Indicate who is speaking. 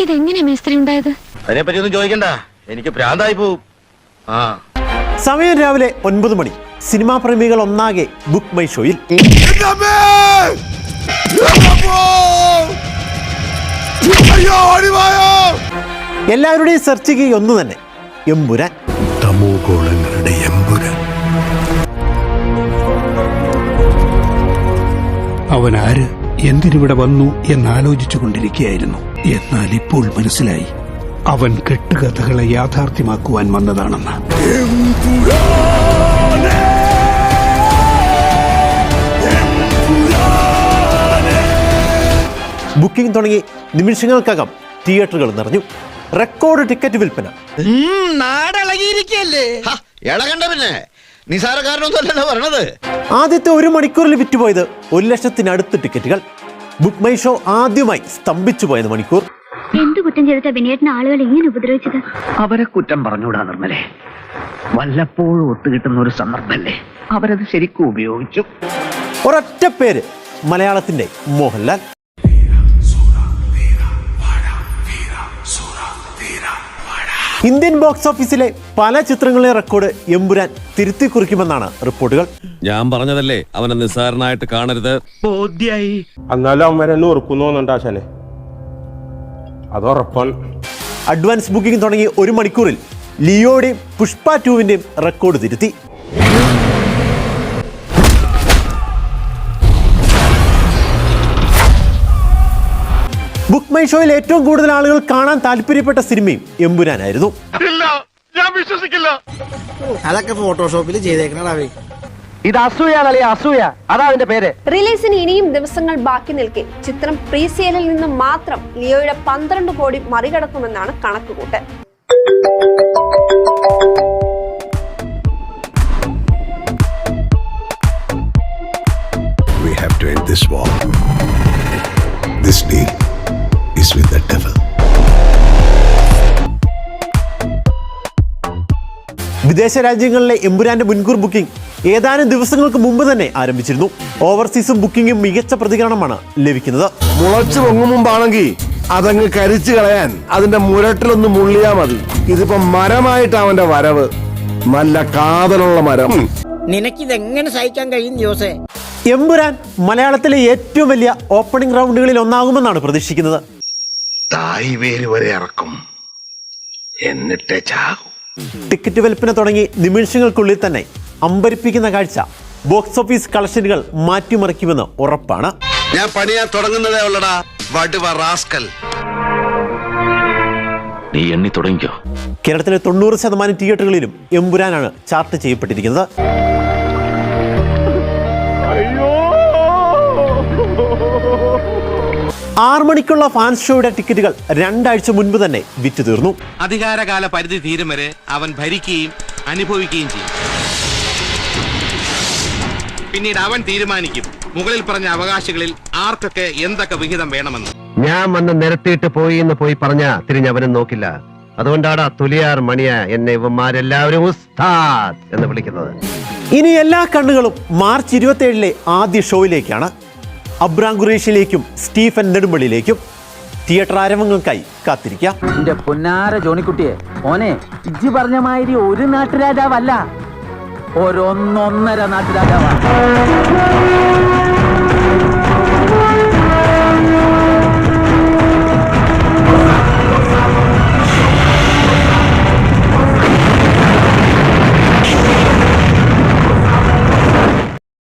Speaker 1: ഇതെങ്ങനെ മേസ്ത്രി ഉണ്ടായത്?
Speaker 2: അതിനെപ്പറ്റി ഒന്നും ചോദിക്കണ്ട. എനിക്ക് പ്രാന്തായി പോവും. ആ.
Speaker 3: സമയം രാവിലെ ഒൻപത് മണി. സിനിമാ പ്രേമികൾ ഒന്നാകെ ബുക്ക് മൈ ഷോയിൽ എല്ലാവരുടെയും സെർച്ച് കീ ഒന്ന് തന്നെ. എമ്പുരാൻ.
Speaker 4: തമോഗോളങ്ങളുടെ എമ്പുരാൻ.
Speaker 5: അവൻ ആര് എന്തിനിവിടെ വന്നു എന്നാലോചിച്ചു കൊണ്ടിരിക്കുകയായിരുന്നു എന്നാൽ ഇപ്പോൾ മനസ്സിലായി. അവൻ കെട്ടുകഥകളെ യാഥാർത്ഥ്യമാക്കുവാൻ വന്നതാണെന്ന്.
Speaker 3: ബുക്കിംഗ് തുടങ്ങി നിമിഷങ്ങൾക്കകം തിയേറ്ററുകൾ നിറഞ്ഞു. റെക്കോർഡ് ടിക്കറ്റ് വിൽപ്പന.
Speaker 2: ഇളകണ്ട പിന്നെ. നിസാരക്കാരനൊന്നും അല്ലല്ലോ പറഞ്ഞത്
Speaker 3: ആദ്യത്തെ ഒരു മണിക്കൂറിൽ വിറ്റുപോയത് ഒരു ലക്ഷത്തിനടുത്ത് ടിക്കറ്റുകൾ. ബുക്ക് മൈ ഷോ ആദ്യമായി സ്തംഭിച്ചു പോയത് മണിക്കൂർ.
Speaker 1: എന്ത് കുറ്റം ചെയ്തിട്ടാ വിനയേട്ടൻ ആളുകൾ ഇങ്ങനെ ഉപദ്രവിച്ചത്?
Speaker 6: അവരെ കുറ്റം പറഞ്ഞുകൂടാ നിർമ്മലേ. വല്ലപ്പോഴും ഒത്തുകിട്ടുന്ന ഒരു സന്ദർഭമല്ലേ അവരത് ശരിക്കും ഉപയോഗിച്ചു.
Speaker 3: ഒരൊറ്റ പേര് മലയാളത്തിന്റെ മോഹൻലാൽ. ഇന്ത്യൻ ബോക്സ് ഓഫീസിലെ പല ചിത്രങ്ങളിലെ റെക്കോർഡ് എമ്പുരാൻ തിരുത്തി കുറിക്കുമെന്നാണ് റിപ്പോർട്ടുകൾ.
Speaker 7: ഞാൻ പറഞ്ഞതല്ലേ അവനെ നിസ്സാരനായിട്ട് കാണരുത്.
Speaker 6: ബോധ്യായി.
Speaker 8: എന്നാലും അവൻ വരെ തോന്നുന്നുണ്ട് ആശാനെ.
Speaker 3: അഡ്വാൻസ് ബുക്കിംഗ് തുടങ്ങി ഒരു മണിക്കൂറിൽ ലിയോയുടെയും പുഷ്പ ടൂവിന്റെയും റെക്കോർഡ് തിരുത്തി. ബുക്ക് മൈ ഷോയിൽ ഏറ്റവും കൂടുതൽ ആളുകൾ കാണാൻ താല്പര്യപ്പെട്ട സിനിമയും എമ്പുരാനായിരുന്നു.
Speaker 9: അതൊക്കെ ഫോട്ടോഷോപ്പിൽ ചെയ്തേക്കണടാവേ
Speaker 6: ഇത് അസൂയാണല്ലേ അസൂയ. അതാ അതിന്റെ പേര്.
Speaker 10: റിലീസിന് ഇനിയും ദിവസങ്ങൾ ബാക്കി നിൽക്കെ. ചിത്രം പ്രീ സെയിലിൽ നിന്ന് മാത്രം ലിയോയുടെ പന്ത്രണ്ട് കോടി മറികടക്കുമെന്നാണ് കണക്കുകൂട്ടൽ.
Speaker 4: We have to end this war. This deal. Is with the devil.
Speaker 3: വിദേശ രാജ്യങ്ങളിലെ എമ്പുരാന്റെ മുൻകൂർ ബുക്കിംഗ് ഏതാനും ദിവസങ്ങൾക്ക് മുമ്പ് തന്നെ ആരംഭിച്ചിരുന്നു. ഓവർസീസും ബുക്കിംഗും മികച്ച പ്രതികരണമാണ് ലഭിക്കുന്നത്.
Speaker 4: മുളച്ചു പൊങ്ങും മുമ്പാണെങ്കിൽ അതങ്ങ് കരിച്ചു കളയാൻ അതിന്റെ മുരട്ടിലൊന്ന് മുള്ളിയാ മതി. ഇതിപ്പോ മരമായിട്ട് അവന്റെ വരവ്. നല്ല കാതലുള്ള മരം.
Speaker 9: നിനക്കിതെങ്ങനെ സഹിക്കാൻ കഴിയും ജോസേ?
Speaker 3: എമ്പുരാൻ മലയാളത്തിലെ ഏറ്റവും വലിയ ഓപ്പണിംഗ് റൗണ്ടുകളിൽ ഒന്നാകുമെന്നാണ് പ്രതീക്ഷിക്കുന്നത്.
Speaker 4: തായ് വേര് വരെ ഇറക്കും. എന്നിട്ടേ ചാകും.
Speaker 3: ടിക്കറ്റ് വിൽപ്പന തുടങ്ങി നിമിഷങ്ങൾക്കുള്ളിൽ തന്നെ അമ്പരിപ്പിക്കുന്ന കാഴ്ച ബോക്സ് ഓഫീസ് കളക്ഷനുകൾ മാറ്റിമറിക്കുമെന്ന് ഉറപ്പാണ്.
Speaker 2: ഞാൻ പണിയാൻ തുടങ്ങുന്നതേ ഉള്ളടാ വടുവ റാസ്കൽ.
Speaker 7: നീ എണ്ണി തുടങ്ങിക്കോ.
Speaker 3: കേരളത്തിലെ തൊണ്ണൂറ് ശതമാനം തിയേറ്ററുകളിലും എമ്പുരാനാണ് ചാർട്ട് ചെയ്യപ്പെട്ടിരിക്കുന്നത്. ആറ് മണിക്കുള്ള ഫാൻസ് ഷോയുടെ ടിക്കറ്റുകൾ രണ്ടാഴ്ച മുൻപ് തന്നെ വിറ്റു തീർന്നു
Speaker 11: അധികാരകാല പരിധി തീരും വരെ അവൻ ഭരിക്കുകയും അനുഭവിക്കുകയും ചെയ്യും. പിന്നീട് അവൻ തീരുമാനിക്കും മുകളിൽ പറഞ്ഞ അവകാശികളിൽ ആർക്കൊക്കെ എന്തൊക്കെ വിഹിതം വേണമെന്ന്.
Speaker 6: ഞാൻ വന്ന് നിരത്തിയിട്ട് പോയി എന്ന് പോയി പറഞ്ഞ തിരിഞ്ഞവനും നോക്കില്ല. അതുകൊണ്ടാണ് തുലിയാർ മണിയ എന്നെ ഇവന്മാരെല്ലാവരും ഉസ്താദ് എന്ന് വിളിക്കുന്നത്.
Speaker 3: ഇനി എല്ലാ കണ്ണുകളും മാർച്ച് ഇരുപത്തിയേഴിലെ ആദ്യ ഷോയിലേക്കാണ്. അബ്രാം സ്റ്റീഫൻ നെടുമ്പള്ളിയിലേക്കും തിയേറ്റർ ആരവങ്ങൾക്കായി കാത്തിരിക്കാം.
Speaker 6: എന്റെ പൊന്നാര ജോണിക്കുട്ടിയെ ഓനെ ഇജ്ജി പറഞ്ഞ മാതിരി ഒരു നാട്ടുരാജാവല്ല. ഒരൊന്നൊന്നര നാട്ടുരാജാവാ.